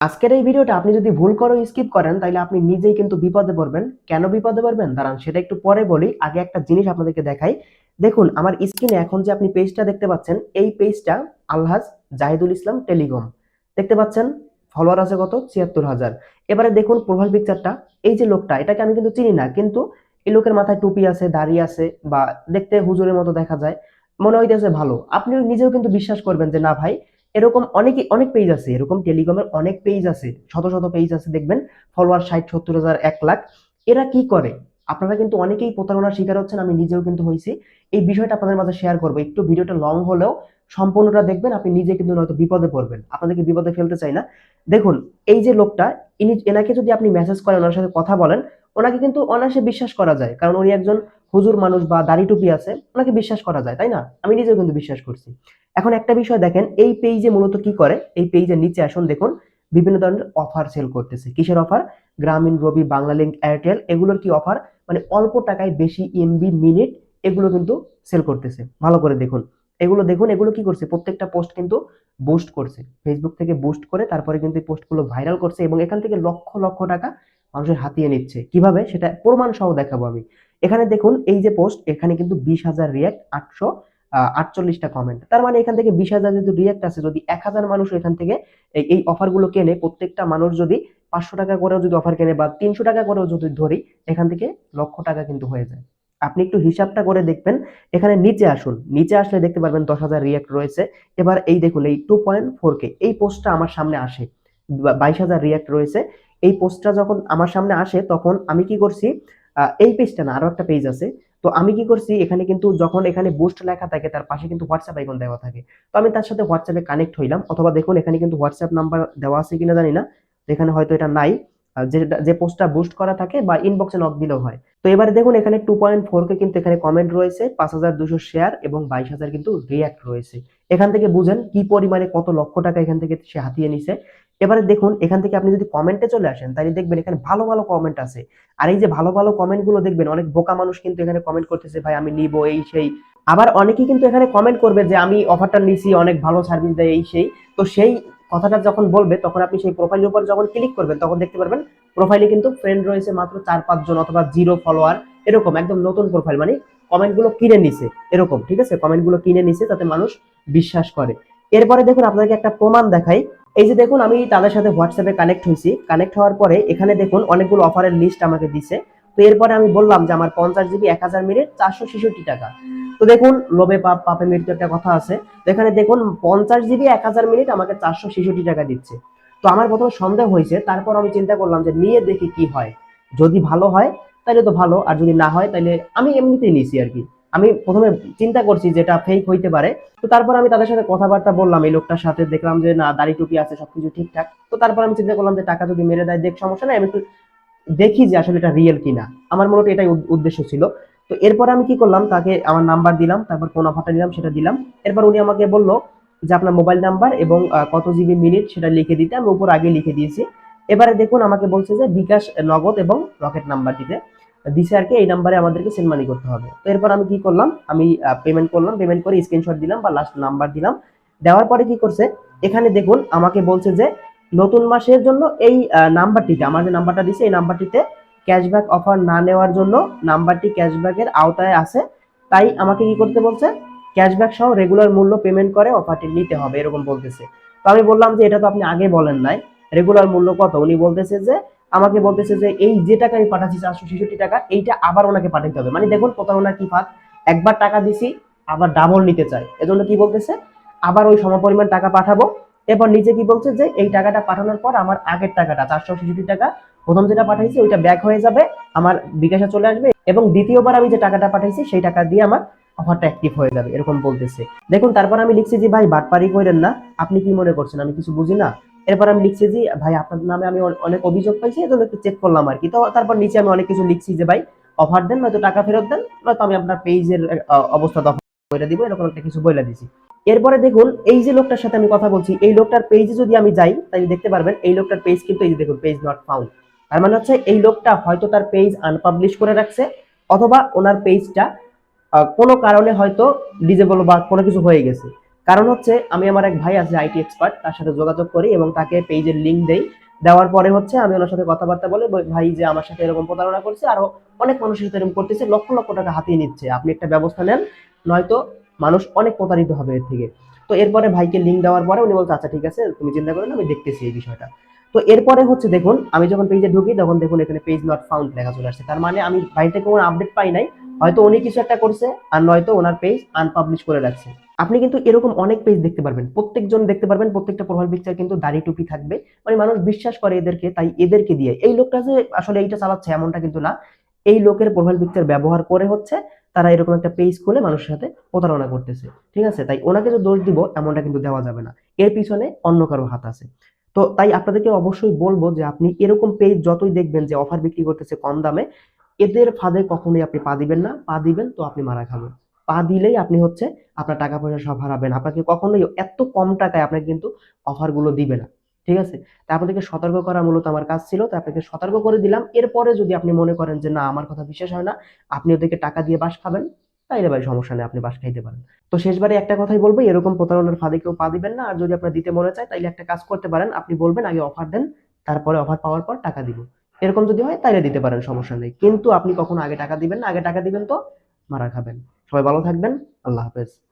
আজকের এই ভিডিওটা আপনি যদি ভুল করে স্কিপ করেন তাহলে আপনি নিজেই কিন্তু বিপদে পড়বেন। কেন বিপদে পড়বেন? দাঁড়ান, সেটা একটু পরে বলি। আগে একটা জিনিস আপনাদেরকে দেখাই। দেখুন, আমার স্ক্রিনে এখন যে আপনি পেজটা দেখতে পাচ্ছেন, এই পেজটা আলহাজ জাহিদুল ইসলাম টেলিকম। দেখতে পাচ্ছেন? ফলোয়ার আছে কত? ছিয়াত্তর হাজার। এবারে দেখুন প্রোফাইল পিকচারটা এই যে লোকটা, এটাকে আমি কিন্তু চিনি না, কিন্তু এই লোকের মাথায় টুপি আছে, দাড়ি আছে, বা দেখতে হুজুরের মতো দেখা যায়। মনে হইতেছে ভালো। আপনি নিজেও কিন্তু বিশ্বাস করবেন যে, না ভাই এরকম অনেকে অনেক পেজ আছে, এরকম টেলিকমের অনেক পেজ আছে, শত শত পেজ আছে দেখবেন ফলোয়ার ষাট, সত্তর হাজার, এক লাখ। এরা কি করে? আপনারা কিন্তু অনেকেই প্রতারণার শিকার হচ্ছেন, আমি নিজেও কিন্তু হয়েছি। এই বিষয়টা আপনাদের মাঝে শেয়ার করব। একটু ভিডিওটা লং হলেও সম্পূর্ণটা দেখবেন, আপনি নিজে কিন্তু নয়তো বিপদে পড়বেন। আপনাদেরকে বিপদে ফেলতে চাই না। দেখুন, এই যে লোকটা, ইনি, এনাকে যদি আপনি মেসেজ করেন, ওনার সাথে কথা বলেন, ওনাকে কিন্তু অনায়াসে বিশ্বাস করা যায়। কারণ উনি একজন হুজুর মানুষ বা দাড়ি টুপি আছে, ওনাকে বিশ্বাস করা যায়, তাই না? আমি নিজেও কিন্তু বিশ্বাস করছি। এখন একটা বিষয় দেখেন, এই পেজে মূলত কি করে? এই পেজের নিচে আসুন, দেখুন, বিভিন্ন ধরনের অফার সেল করতেছে। কিসের অফার গ্রামীণ, রবি বাংলা লিঙ্ক এয়ারটেল এগুলোর কি অফার মানে অল্প টাকায় বেশি এমবি মিনিট এগুলো কিন্তু সেল করতেছে। ভালো করে দেখুন। এগুলো দেখুন, এগুলো কি করছে? প্রত্যেকটা পোস্ট কিন্তু বুস্ট করছে। ফেসবুক থেকে বুস্ট করে তারপরে কিন্তু এই পোস্টগুলো ভাইরাল করছে এবং এখান থেকে লক্ষ লক্ষ টাকা মানুষের হাতিয়ে নিচ্ছে। কীভাবে? সেটা প্রমাণ সহ দেখাবো আমি। এখানে দেখুন, এই যে পোস্ট এখানে কিন্তু বিশ হাজার রিয়াক্ট আটশো আটচল্লিশটা কমেন্ট তার মানে এখান থেকে বিশ হাজার যদি রিয়াক্ট আছে, যদি এক হাজার মানুষ এখান থেকে এই- অফারগুলো কেনে, প্রত্যেকটা মানুষ যদি পাঁচশো টাকা করেও যদি অফার কেনে বা তিনশো টাকা করেও যদি ধরি, এখান থেকে লক্ষ টাকা কিন্তু হয়ে যায়। আপনি একটু হিসাবটা করে দেখবেন। এখানে নিচে আসুন। নিচে আসলে দেখতে পারবেন দশ হাজার রিয়াক্ট রয়েছে। এবার এই দেখুন, এই টু পয়েন্ট ফোর কে এই পোস্টটা আমার সামনে আসে। বাইশ হাজার রিয়াক্ট রয়েছে। এই পোস্টটা যখন আমার সামনে আসে, তখন আমি কি করছি? এই পেজটা না, আরও একটা পেজ আছে। তো আমি কি করছি, এখানে কিন্তু যখন এখানে বুস্ট লেখা থাকে, তার পাশে কিন্তু হোয়াটসঅ্যাপ আইকন দেওয়া থাকে। তো আমি তার সাথে হোয়াটসঅ্যাপে কানেক্ট হইলাম, অথবা দেখুন এখানে কিন্তু হোয়াটসঅ্যাপ নাম্বার দেওয়া আছে কিনা জানি না এখানে হয়তো এটা নাই। যে যে পোস্টটা বুস্ট করা থাকে বা ইনবক্সে নক দিলেও হয়। তো এবারে দেখুন এখানে টু পয়েন্ট ফোর কে কিন্তু এখানে কমেন্ট রয়েছে, পাঁচ হাজার দুশো শেয়ার এবং বাইশ হাজার কিন্তু রিয়াক্ট রয়েছে। এখান থেকে বুঝেন কি পরিমাণে কত লক্ষ টাকা এখান থেকে সে হাতিয়ে নিছে। এবারে দেখুন, এখান থেকে আপনি যদি কমেন্টে চলে আসেন, তাহলে দেখবেন এখানে ভালো ভালো কমেন্ট আছে। আর এই যে ভালো ভালো কমেন্টগুলো দেখবেন, অনেক বোকা মানুষ কিন্তু এখানে কমেন্ট করতেছে, ভাই, আমি নিব এই সেই। আবার অনেকেই কিন্তু এখানে কমেন্ট করবে যে, আমি অফারটা নিছি, অনেক ভালো সার্ভিস দেয় এই সেই। তো সেই কথাটা যখন বলবে, তখন আপনি সেই প্রোফাইলের উপর যখন ক্লিক করবেন, তখন দেখতে পারবেন প্রোফাইলে কিন্তু ফ্রেন্ড রয়েছে মাত্র চার পাঁচজন অথবা জিরো ফলোয়ার এরকম একদম নতুন প্রোফাইল মানে কমেন্টগুলো কিনে নিছে, এরকম, ঠিক আছে? কমেন্টগুলো কিনে নিছে যাতে মানুষ বিশ্বাস করে। এরপরে দেখুন, আপনাদেরকে একটা প্রমাণ দেখাই। এই যে দেখুন, আমি তাদের সাথে হোয়াটসঅ্যাপে কানেক্ট হয়েছি। কানেক্ট হওয়ার পরে এখানে দেখুন, অনেকগুলো অফারের লিস্ট আমাকে দিছে। তো এরপরে আমি বললাম যে, আমার পঞ্চাশ জিবি এক হাজার মিনিট, চারশো ছেষট্টি টাকা। তো দেখুন, লোভে পাপ, পাপে মৃত্যু একটা কথা আছে। তো এখানে দেখুন, পঞ্চাশ জিবি এক হাজার মিনিট আমাকে চারশো ছেষট্টি টাকা দিচ্ছে। তো আমার প্রথমে সন্দেহ হয়েছে, তারপর আমি চিন্তা করলাম যে, নিয়ে দেখি কি হয়। যদি ভালো হয় তাহলে তো ভালো, আর যদি না হয় তাহলে আমি এমনিতেই নিছি আর কি। আমি প্রথমে চিন্তা করছি যেটা ফেক হইতে পারে। তো তারপর আমি তাদের সাথে কথাবার্তা বললাম, এই লোকটার সাথে দেখলাম যে, না, দাড়ি টুপি আছে, সবকিছু ঠিকঠাক। তো তারপর আমি চিন্তা করলাম যে, টাকা যদি মেরে দেয়, দেখ, সমস্যা নাই, আমি একটু দেখি যে আসলে এটা রিয়েল কিনা। আমার মূলত এটাই উদ্দেশ্য ছিল। তো এরপর আমি কি করলাম, তাকে আমার নাম্বার দিলাম, তারপর কোন অফারটা নিলাম, সেটা দিলাম। এরপর উনি আমাকে বলল যে, আপনার মোবাইল নাম্বার এবং কত জিবি মিনিট সেটা লিখে দিতে, আমি উপর আগে লিখে দিয়েছি। এবারে দেখুন, আমাকে বলছে যে, বিকাশ নগদ এবং রকেট নাম্বার দিতে। দিছে আর কি, এই নাম্বারে আমাদেরকে সেন্ড মানি করতে হবে। তো এরপর আমি কি করলাম, আমি পেমেন্ট করলাম পেমেন্ট করে স্ক্রিনশট দিলাম বা লাস্ট নাম্বার দিলাম। দেওয়ার পরে কি করছে, এখানে দেখুন আমাকে বলছে যে, নতুন মাসের জন্য এই নাম্বারটিতে, আমার যে নাম্বারটা দিছে, এই নাম্বারটিতে ক্যাশব্যাক অফার না নেওয়ার জন্য নাম্বারটি ক্যাশব্যাকের আওতায় আছে। তাই আমাকে কি করতে বলছে ক্যাশব্যাক সহ রেগুলার মূল্য পেমেন্ট করে অফারটি নিতে হবে, এরকম বলতেছে। তো আমি বললাম যে, এটা তো আপনি আগে বলেন নাই রেগুলার মূল্য কত? উনি বলতেছে যে আমাকে বলতেছে যে, এই যে টাকা আমি পাঠাচ্ছি চারশো ছেষট্টি টাকা, এইটা আবার ওনাকে পাঠাতে হবে। মানে দেখুন প্রতারণা কি ফাঁদ। একবার টাকা দিছি, আবার ডাবল নিতে চাই এজন্য কি বলতেছে? আবার ওই সমপরিমাণ টাকা পাঠাবো। এরপর নিচে কি বলছে যে, এই টাকাটা পাঠানোর পর আমার আগের টাকাটা, চারশো ছেষট্টি টাকা, প্রথম যেটা পাঠাইছি ওইটা ব্যাক হয়ে যাবে, আমার বিকাশে চলে আসবে এবং দ্বিতীয়বার আমি যে টাকাটা পাঠাইছি, সেই টাকা দিয়ে আমার অফারটা অ্যাক্টিভ হয়ে যাবে, এরকম বলতেছে। দেখুন, তারপর আমি লিখছি যে, ভাই, বাটপারি করেন না। আপনি কি মনে করছেন? আমি কিছু বুঝি না? এরপর আমি লিখছি যে, ভাই, আপনার নামে আমি অনেক অভিযোগ পাইছি এজন্য একটু চেক করলাম আর কি তো তারপর নিচে আমি অনেক কিছু লিখছি যে, ভাই অফার দেন, নয়তো টাকা ফেরত দেন, নয়তো আমি আপনার পেজের অবস্থা দখল করে দিব, এরকম একটা কিছু বলে দিছি। এরপরে দেখুন, এই যে লোকটার সাথে আমি কথা বলছি, এই লোকটার পেজে যদি আমি যাই, তাহলে দেখতে পারবেন এই লোকটার পেজ কিন্তু এই যে দেখুন পেজ নট ফাউন্ড তার মানে হচ্ছে এই লোকটা হয়তো তার পেজ আনপাবলিশ করে রাখছে, অথবা ওনার পেজটা কোনো কারণে হয়তো ডিজেবল বা কোনো কিছু হয়ে গেছে। কারণ হচ্ছে আমি আমার এক ভাই আছে আইটি এক্সপার্ট তার সাথে যোগাযোগ করি এবং তাকে পেজের লিঙ্ক দেই। দেওয়ার পরে হচ্ছে আমি ওনার সাথে কথাবার্তা বলে, ভাই যে আমার সাথে এরকম প্রতারণা করছে, আরও অনেক মানুষের সাথে এরকম করতেছে, লক্ষ লক্ষ টাকা হাতিয়ে নিচ্ছে। আপনি একটা ব্যবস্থা নেন, নয়তো মানুষ অনেক প্রতারিত হবে এর থেকে। তো এরপরে ভাইকে লিঙ্ক দেওয়ার পরে উনি বলছে আচ্ছা ঠিক আছে, তুমি চিন্তা করো না, আমি দেখতেছি এই বিষয়টা। তো এরপরে হচ্ছে দেখুন, আমি যখন পেজে ঢুকি, তখন দেখুন এখানে পেজ নট ফাউন্ড লেখা চলে আসছে। তার মানে আমি ভাই থেকে কোনো আপডেট পাই নাই, হয়তো উনি কিছু একটা করছে, আর নয়তো ওনার পেজ আনপাবলিশ করে রাখছে। আপনি কিন্তু এরকম অনেক পেজ দেখতে পারবেন। প্রত্যেকজন দেখতে পারবেন, প্রত্যেকটা প্রোফাইল পিকচার কিন্তু দাড়ি টুপি থাকবে। মানে মানুষ বিশ্বাস করে এদেরকে, তাই এদেরকে দিয়ে। এই লোকটা যে আসলে এইটা চালাচ্ছে এমনটা কিন্তু না। এই লোকের প্রোফাইল পিকচার ব্যবহার করে হচ্ছে তারা এরকম একটা পেজ খুলে মানুষের সাথে প্রতারণা করতেছে। ঠিক আছে? তাই ওনাকে যে দোষ দিব এমনটা কিন্তু দেওয়া যাবে না। এর পিছনে অন্য কারও হাত আছে। তো তাই আপনাদেরকে অবশ্যই বলব যে আপনি এরকম পেজ যতই দেখবেন যে অফার বিক্রি করতেছে কম দামে, এদের ফাঁদে কখনোই আপনি পা দিবেন না। পা দিবেন তো আপনি মারা খাবেন। পা দিলেই আপনি হচ্ছে আপনার টাকা পয়সা সব হারাবেন। আপনাকে কখনোই এত কম টাকায় আপনাকে কিন্তু অফারগুলো দিবে না। ঠিক আছে? তা আপনাদেরকে সতর্ক করা মূলত আমার কাজ ছিল। তো আপনাকে সতর্ক করে দিলাম। এরপরে যদি আপনি মনে করেন যে, না, আমার কথা বিশ্বাস হয় না, আপনি ওদেরকে টাকা দিয়ে বাস খাবেন, তাইলে ভাই সমস্যা নেই, আপনি বাস খাইতে পারেন। তো শেষবারে একটা কথাই বলব, এরকম প্রতারণার ফাঁদে কেউ পা দিবেন না। আর যদি আপনার দিতে মনে চায়, তাইলে একটা কাজ করতে পারেন। আপনি বলবেন, আগে অফার দেন, তারপরে অফার পাওয়ার পর টাকা দিব। এরকম যদি হয়, তাইলে দিতে পারেন, সমস্যা নেই। কিন্তু আপনি কখনো আগে টাকা দিবেন না। আগে টাকা দিবেন তো মারা খাবেন। সবাই ভালো থাকবেন। আল্লাহ হাফেজ।